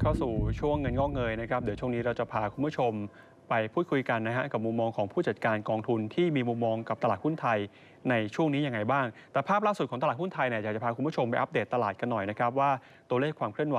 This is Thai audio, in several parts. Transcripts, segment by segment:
เข้าสู่ช่วงเงินงอกเงยนะครับ เดี๋ยวช่วงนี้เราจะพาคุณผู้ชมไปพูดคุยกันนะฮะกับมุมมองของผู้จัดการกองทุนที่มีมุมมองกับตลาดหุ้นไทยในช่วงนี้ยังไงบ้าง แต่ภาพล่าสุดของตลาดหุ้นไทยเนี่ยอยากจะพาคุณผู้ชมไปอัปเดตตลาดกันหน่อยนะครับว่าตัวเลขความเคลื่อนไหว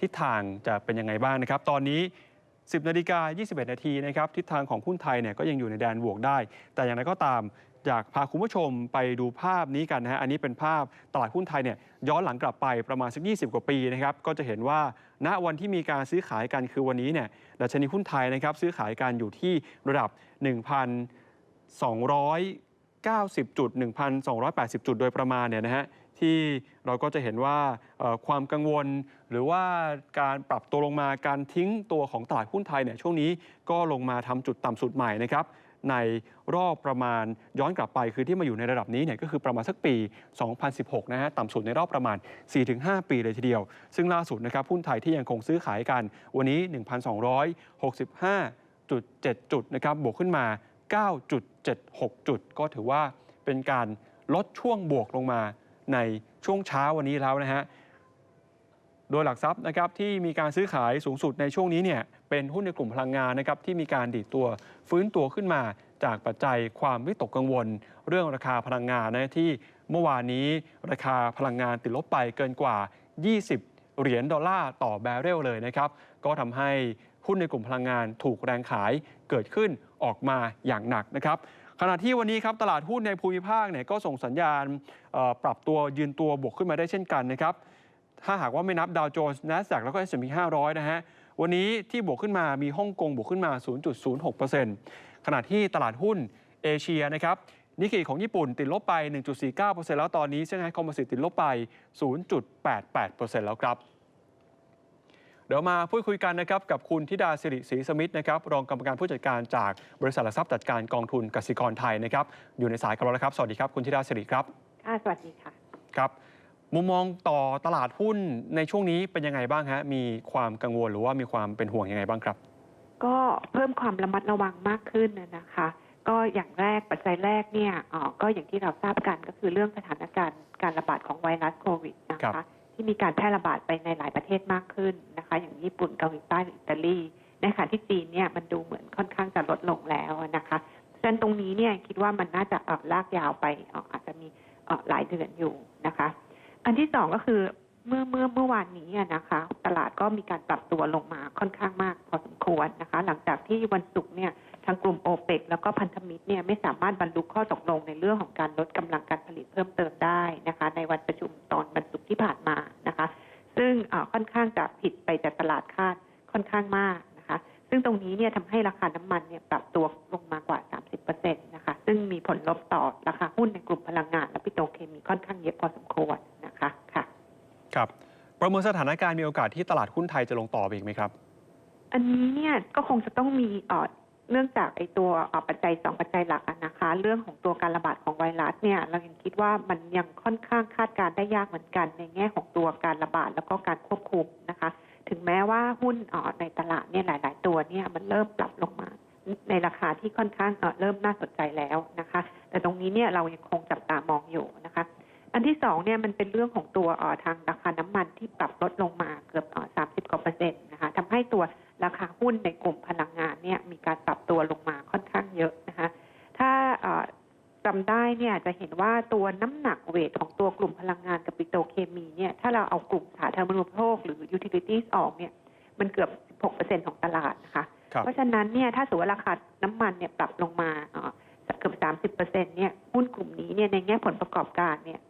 ทิศทางจะเป็นยังไงบ้างนะครับ ตอนนี้ 10นาฬิกา21 นาทีนะครับทิศทางของหุ้นไทยเนี่ยก็ยังอยู่ในแดนบวกได้ แต่อย่างไรก็ตาม อยากพาคุณผู้ชมไปดูภาพนี้กันนะฮะ อันนี้เป็นภาพตลาดหุ้นไทยเนี่ยย้อนหลังกลับไปประมาณสัก 20 กว่าปีนะครับ ก็จะเห็นว่าณวันที่มีการซื้อขายกันคือวันนี้เนี่ยดัชนีหุ้นไทยนะครับซื้อขายกันอยู่ที่ระดับ 1,290 จุด 1,280 จุดโดยประมาณเนี่ยนะฮะที่เราก็จะเห็นว่าความกังวล หรือว่าการปรับตัวลงมาการทิ้งตัวของตลาดหุ้นไทยเนี่ยช่วงนี้ก็ลงมาทำจุดต่ำสุดใหม่นะครับ ในรอบประมาณย้อนกลับไปคือที่มาอยู่ในระดับนี้เนี่ยก็คือประมาณสักปี 2016 นะฮะต่ำสุดในรอบประมาณ 4-5 ปีเลยทีเดียว ซึ่งล่าสุดนะครับหุ้นไทยที่ยังคงซื้อขายกันวันนี้ 1,265.7 จุดนะครับบวกขึ้นมา 9.76 จุด ก็ถือว่าเป็นการลดช่วงบวกลงมาในช่วงเช้าวันนี้แล้วนะฮะโดยหลักทรัพย์นะครับที่มีการซื้อขายสูงสุดในช่วงนี้เนี่ย เป็นหุ้นในกลุ่มพลังงานนะครับที่มีการดีดตัวฟื้นตัวขึ้นมาจากปัจจัยความวิตกกังวล เรื่องราคาพลังงานนะที่เมื่อวานนี้ราคาพลังงานติดลบไปเกินกว่า 20 เหรียญดอลลาร์ต่อแบเรลเลยนะครับ ก็ทำให้หุ้นในกลุ่มพลังงานถูกแรงขายเกิดขึ้นออกมาอย่างหนักนะครับขณะที่วันนี้ครับตลาดหุ้นในภูมิภาคเนี่ยก็ส่งสัญญาณปรับตัวยืนตัวบวกขึ้นมาได้เช่นกันนะครับ ถ้าหากว่าไม่นับดาวโจนส์ NASDAQ แล้วก็ S&P 500 นะฮะ วันนี้ที่บวกขึ้นมามีฮ่องกงบวกขึ้นมา 0.06%ขณะที่ตลาดหุ้นเอเชียนะครับนิกเกิของญี่ปุ่นติดลบไป 1.49%แล้วตอนนี้เซี่ยงไฮ้คอมโพสิตติดลบไป 0.88%แล้วครับ เดี๋ยวมาพูดคุยกันนะครับกับคุณธิดาสิริศรีสมิทธ์นะครับรองกรรมการผู้จัดการจากบริษัทหลักทรัพย์จัดการกองทุนกสิกรไทยนะครับอยู่ในสายกับเราแล้วครับ สวัสดีครับ คุณธิดาสิริครับ ค่ะ สวัสดีค่ะ ครับ มุมมองต่อตลาดหุ้นในช่วงนี้เป็นยังไงบ้างฮะ มีความกังวลหรือว่ามีความเป็นห่วงยังไงบ้างครับ ก็เพิ่มความระมัดระวังมากขึ้นนะนะคะ ก็อย่างแรกปัจจัยแรกเนี่ยอ๋อก็อย่างที่เราทราบกันก็คือเรื่องสถานการณ์การระบาดของไวรัสโควิดนะครัคะบที่มีการแพร่ระบาดไปในหลายประเทศมากขึ้นนะคะ อย่างญี่ปุ่นเกาหลีใต้หรืออิตาลีในขณะที่จีนเนี่ยมันดูเหมือนค่อนข้างจะลดลงแล้วนะคะฉะนั้นตรงนี้เนี่ยคิดว่ามันน่าจะเอ่อลากยาวไปเอ่ออาจจะมีเอ่อหลายเดือนอยู่นะคะ อันที่สองก็คือเมื่อเมื่อเมื่อวานนี้นะคะ ตลาดก็มีการปรับตัวลงมาค่อนข้างมากพอสมควรนะคะ หลังจากที่วันศุกร์เนี่ยทางกลุ่มโอเปกแล้วก็พันธมิตรเนี่ยไม่สามารถบรรลุข้อตกลงในเรื่องของการลดกำลังการผลิตเพิ่มเติมได้นะคะ ในวันประชุมตอนวันศุกร์ที่ผ่านมานะคะ ซึ่งค่อนข้างจะผิดไปจากตลาดคาดค่อนข้างมากนะคะ ซึ่งตรงนี้เนี่ยทำให้ราคาน้ำมันเนี่ย ครับ ประเมินสถานการณ์มีโอกาสที่ตลาดหุ้นไทยจะลงต่อไปอีกไหมครับ อันนี้เนี่ยก็คงจะต้องมีเอ่อเนื่องจากไอ้ตัวเอ่อปัจจัยสองปัจจัยหลักอะนะคะ เรื่องของตัวการระบาดของไวรัสเนี่ย เรายังคิดว่ามันยังค่อนข้างคาดการณ์ได้ยากเหมือนกัน ในแง่ของตัวการระบาดแล้วก็การควบคุมนะคะ ถึงแม้ว่าหุ้นเอ่อในตลาดเนี่ยหลาย ๆ ตัวเนี่ยมันเริ่มปรับลงมา ในราคาที่ค่อนข้างเอ่อเริ่มน่าสนใจแล้วนะคะ แต่ตรงนี้เนี่ยเรายังคงจับตามองอยู่นะคะ อันที่สองเนี่ยมันเป็นเรื่องของตัวออทางราคาน้ำมันที่ปรับลดลงมาเกือบสามสิบกว่าเปอร์เซ็นต์นะคะทำให้ตัวราคาหุ้นในกลุ่มพลังงานเนี่ยมีการปรับตัวลงมาค่อนข้างเยอะนะคะ ถ้าจำได้เนี่ยจะเห็นว่าตัวน้ำหนักเวทของตัวกลุ่มพลังงานกับปิโตรเคมีเนี่ยถ้าเราเอากลุ่มสาธารณูปโภคหรือ utilities ออกเนี่ยมันเกือบ 16%ของตลาดนะคะคเพราะฉะนั้นเนี่ยถ้าสมมติว่าราคาน้ำมันเนี่ยปรับลงมาเอ่อเกือบสามสิบเปอร์เซ็นเนี่ยหุ้นกลุ่มนี้เนี่ยในแง่ผลประกอบการเนี่ย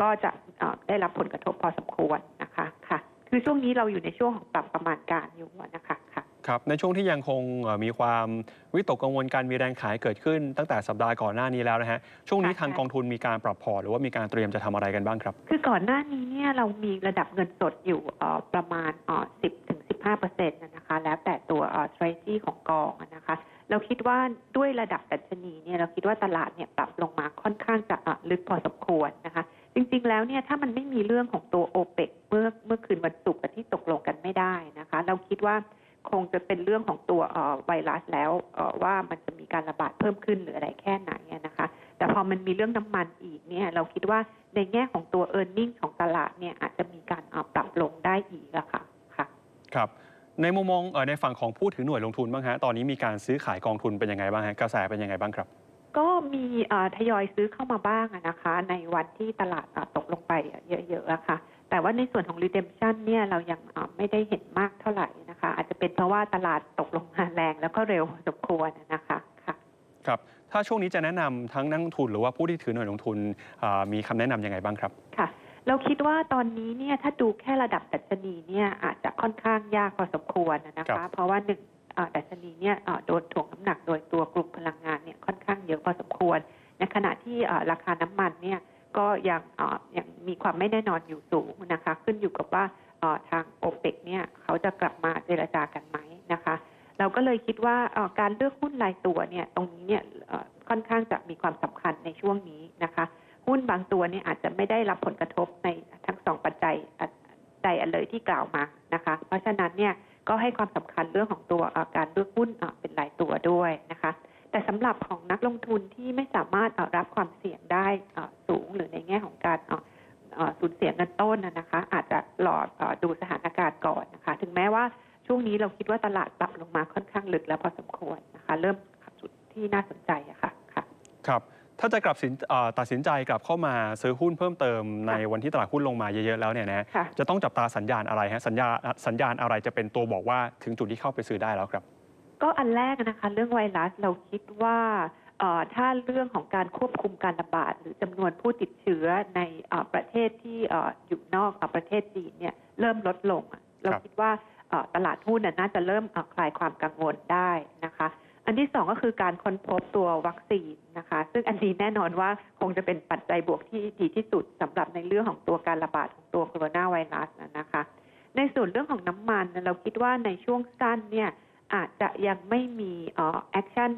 ก็จะเอ่อได้รับผลกระทบพอสมควรนะคะค่ะ คือช่วงนี้เราอยู่ในช่วงของปรับประมาณการอยู่นะคะค่ะครับในช่วงที่ยังคงเอ่อมีความวิตกกังวลการมีแรงขายเกิดขึ้นตั้งแต่สัปดาห์ก่อนหน้านี้แล้วนะฮะช่วงนี้ค่ะทางกองทุนมีการปรับพอร์ตหรือว่ามีการเตรียมจะทำอะไรกันบ้างครับ คือก่อนหน้านี้เนี่ยเรามีระดับเงินสดอยู่เอ่อประมาณเอ่อ10ถึง15เปอร์เซ็นต์นะคะแล้วแต่ตัวเอ่อ strategy ของกองอะนะคะเราคิดว่าด้วยระดับดัชนีเนี่ยเราคิดว่าตลาดเนี่ยปรับลงมาค่อนข้างจะเอ่อลึกพอสมควรนะคะจ ริง ๆ แล้วเนี่ยถ้ามันไม่มีเรื่องของตัวโอเปกเมื่อเมื่อคืนวันศุกร์ที่ตกลงกันไม่ได้นะคะ เราคิดว่าคงจะเป็นเรื่องของตัวไวรัสแล้วว่ามันจะมีการระบาดเพิ่มขึ้นหรืออะไรแค่ไหนนะคะ แต่พอมันมีเรื่องน้ำมันอีกเนี่ยเราคิดว่าในแง่ของตัว e a r n i n g ของตลาดเนี่ยอาจจะมีการปรับลงได้อีกอะค่ะค่ะครับในมุมมองในฝั่งของผู้ถือหน่วยลงทุนบ้างฮะตอนนี้มีการซื้อขายกองทุนเป็นยังไงบ้างฮะกระแสเป็นยังไงบ้างครับ ก็มีเอ่อทยอยซื้อเข้ามาบ้างอะนะคะ ในวันที่ตลาดเอ่อตกลงไปเยอะๆอะค่ะ แต่ว่าในส่วนของ redemption เนี่ยเรายังเอ่อไม่ได้เห็นมากเท่าไหร่นะคะ อาจจะเป็นเพราะว่าตลาดตกลงมาแรงแล้วก็เร็วพอสมควรนะคะค่ะครับ ถ้าช่วงนี้จะแนะนำทั้งนักลงทุนหรือว่าผู้ที่ถือหน่วยลงทุนอ่ามีคำแนะนำยังไงบ้างครับค่ะเราคิดว่าตอนนี้เนี่ยถ้าดูแค่ระดับดัชนีเนี่ยอาจจะค่อนข้างยากพอสมควรนะครัคะบเพราะว่าหนึ่งเอ่อ ดัชนีเนี่ยโดนถ่วงน้ำหนักโดยตัวกลุ่มพลังงานเนี่ยค่อนข้างเยอะพอสมควร ในขณะที่ราคาน้ำมันเนี่ยก็ยังยังมีความไม่แน่นอนอยู่สูงนะคะ ขึ้นอยู่กับว่าทางโอเปกเนี่ยเขาจะกลับมาเจรจากันไหมนะคะ เราก็เลยคิดว่าการเลือกหุ้นรายตัวเนี่ยตรงนี้เนี่ยค่อนข้างจะมีความสำคัญในช่วงนี้นะคะ หุ้นบางตัวเนี่ยอาจจะไม่ได้รับผลกระทบในทั้งสองปัจจัยใดอันเลยที่กล่าวมานะคะ เพราะฉะนั้นเนี่ย ก็ให้ความสำคัญเรื่องของตัวการเลือกหุ้นเป็นรายตัวด้วยนะคะ แต่สำหรับของนักลงทุนที่ไม่สามารถรับความเสี่ยงได้สูงหรือในแง่ของการสูญเสียเงินต้นนะคะ อาจจะหลอดดูสถานการณ์ก่อนนะคะ ถึงแม้ว่าช่วงนี้เราคิดว่าตลาดปรับลงมาค่อนข้างลึกแล้วพอสมควรนะคะ เริ่มขับจุดที่น่าสนใจอะค่ะค่ะ ครับ ถ้าจะกลับสินเอ่อตัดสินใจกลับเข้ามาซื้อหุ้นเพิ่มเติมในวันที่ตลาดหุ้นลงมาเยอะๆแล้วเนี่ยนะค่ะ จะต้องจับตาสัญญาณอะไรฮะสัญญาสัญญาณอะไรจะเป็นตัวบอกว่าถึงจุดที่เข้าไปซื้อได้แล้วครับ ก็อันแรกนะคะ เรื่องไวรัสเราคิดว่าเอ่อถ้าเรื่องของการควบคุมการระบาด หรือจำนวนผู้ติดเชื้อในเอ่อประเทศที่เอ่ออยู่นอกเอ่อประเทศจีนเนี่ยเริ่มลดลงอะเราคิดว่าเอ่อตลาดหุ้นน่ะน่าจะเริ่มเอ่อคลายความกังวลได้นะคะ อันที่สองก็คือการค้นพบตัววัคซีนนะคะ ซึ่งอันนี้แน่นอนว่าคงจะเป็นปัจจัยบวกที่ดีที่สุดสำหรับในเรื่องของตัวการระบาดของตัวโคโรนาไวรัสนะคะ ในส่วนเรื่องของน้ำมันเราคิดว่าในช่วงสั้นเนี่ยอาจจะยังไม่มีออแอคชั่น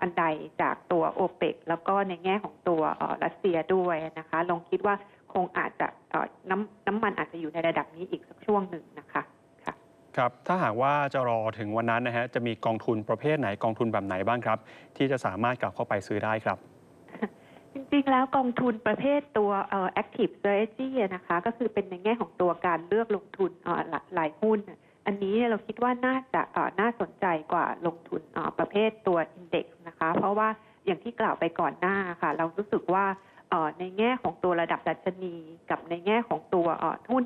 อันใดจากตัวโอเปกแล้วก็ในแง่ของตัวรัสเซียด้วยนะคะลองคิดว่าคงอาจจะน้ำน้ำมันอาจจะอยู่ในระดับนี้อีกสักช่วงหนึ่งนะคะ ครับถ้าหากว่าจะรอถึงวันนั้นนะฮะจะมีกองทุนประเภทไหนกองทุนแบบไหนบ้างครับ ที่จะสามารถกลับเข้าไปซื้อได้ครับ จริงๆ แล้วกองทุนประเภทตัวเอ่อ active strategy นะคะ ก็คือเป็นในแง่ของตัวการเลือกลงทุนเอ่อหลายหลายหุ้น อันนี้เราคิดว่าน่าจะเอ่อน่าสนใจกว่าลงทุนเอ่อประเภทตัว index นะคะ เพราะว่าอย่างที่กล่าวไปก่อนหน้าค่ะ เรารู้สึกว่าเอ่อในแง่ของตัวระดับดัชนี กับในแง่ของตัวเอ่อหุ้น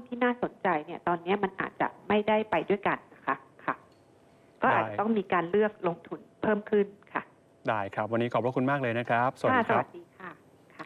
ใจเนี่ยตอนนี้มันอาจจะ ไม่ได้ไปด้วยกันนะคะค่ะ ก็อาจจะต้องมีการเลือกลงทุนเพิ่มขึ้นค่ะ ได้ครับ วันนี้ขอบพระคุณมากเลยนะครับ สวัสดีค่ะคสรัวับสดีค่ะค่ะ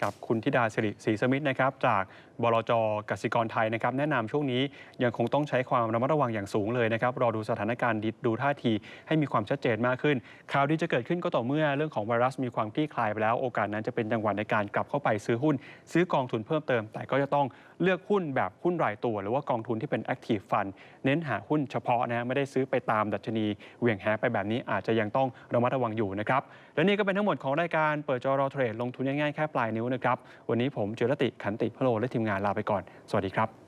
กับคุณธิดาสิริศรีสมิทธ์นะครับจากบลจกสิกรไทยนะครับแนะนำช่วงนี้ยังคงต้องใช้ความระมัดระวังอย่างสูงเลยนะครับรอดูสถานการณ์ดิดูท่าทีให้มีความชัดเจนมากขึ้นข่าวดีจะเกิดขึ้นก็ต่อเมื่อเรื่องของไวรัสมีความคลี่คลายไปแล้วโอกาสนั้นจะเป็นจังหวะในการกลับเข้าไปซื้อหุ้น ซื้อกองทุนเพิ่มเติม แต่ก็จะต้องเลือกหุ้นแบบหุ้นรายตัว หรือว่ากองทุนที่เป็น Active Fund เน้นหาหุ้นเฉพาะนะฮะไม่ได้ซื้อไปตามดัชนีเหวี่ยงแหไปแบบนี้อาจจะยังต้องระมัดระวังอยู่นะครับและนี่ก็เป็นทั้งหมดของรายการเปิดจอรอเทรดลงทุนง่ายๆแค่ปลายนิ้วนะครับ วันนี้ผมเจรติขันติพโลและทีมงานลาไปก่อน สวัสดีครับ